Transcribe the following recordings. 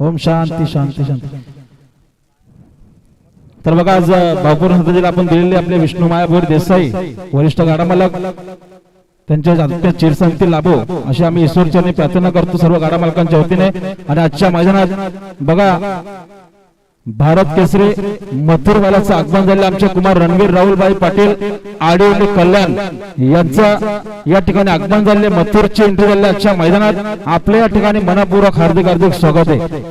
ओम शांती शांती शांती तर बघा आज बापूर हद्दीला आपण दिलेले आपले विष्णू मायाभोर देसाई वरिष्ठ गाडा मालक त्यांच्या चिरसंगती लाभो अशी आम्ही ईश्वरचरणी प्रार्थना करतो सर्व गाडा मालकांच्या वतीने. आणि आजच्या मैदानात बघा भारत केसरी मथुरवालाचं आगमन झालं आमचे कुमार रणवीर राहुलबाई पाटील आडिवली कल्याण यांचं या ठिकाणी आगमन झाले मथुरची एंट्री झाली आजच्या मैदानात आपल्या या ठिकाणी मनापूर्वक हार्दिक हार्दिक स्वागत आहे.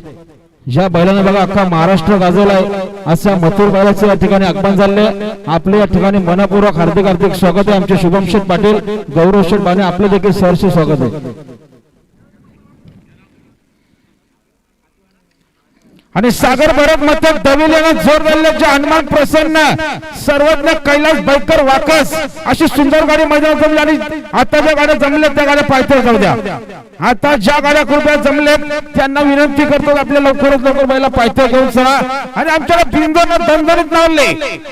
ज्या बैलाने बघा अख्खा महाराष्ट्र गाजवलाय अशा मथुर बैलाचं या ठिकाणी आगमन झाले आपले या ठिकाणी मनापूर्वक हार्दिक हार्दिक स्वागत आहे. आमचे शुभम शेठ पाटील गौरव शेठ बाने आपले देखील सहर्ष स्वागत आहे. आणि सागर भरत मथक दविल यानं जोर दिल्याचे हनुमान प्रसन्न सर्वज्ञ कैलास बैकर वाकस अशी सुंदर गाडी मैदानात जमली आणि आता ज्या गाड्या जमल्या त्या गाड्या पायथ्यावर जाऊ द्या. आता ज्या गाड्या कृपया जमल्यात त्यांना विनंती करतो आपल्या लवकरात लवकर बैला पायथ्यावर घेऊन चला. आणि आमच्याकडे बिंदून दणदणीत नावले.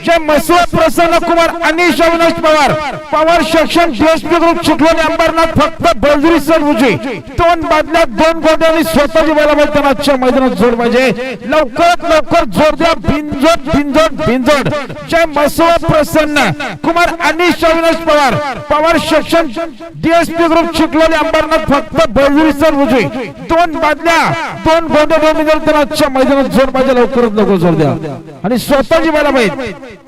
जे मसूद प्रसन्न कुमार अनिश अविनाश पवार पवार शिक्षण डीएसपी ग्रुप चिखलोनी अंबरनाथ फक्त बळजुरी सर उजी दोन बादल्या दोन गोट्यांनी स्वतःची बैला मैदानात आजच्या मैदानात जोड पाहिजे लवकरात लवकर जोरदार बिनजोड बिनजोड बिनजोड जय मसवा प्रसन्न. कुमार अनिश अविनाश पवार. पवार शिक्षण डीएसपी ग्रुप शिकलोले अंबरनाथ फक्त बैजुरी सर रुजू दोन बादल्या दोन गोंधळ जर तर आजच्या मैदानात जोर पाहिजे लवकरच लवकर जोर द्या. आणि स्वतःची मला पाहिजे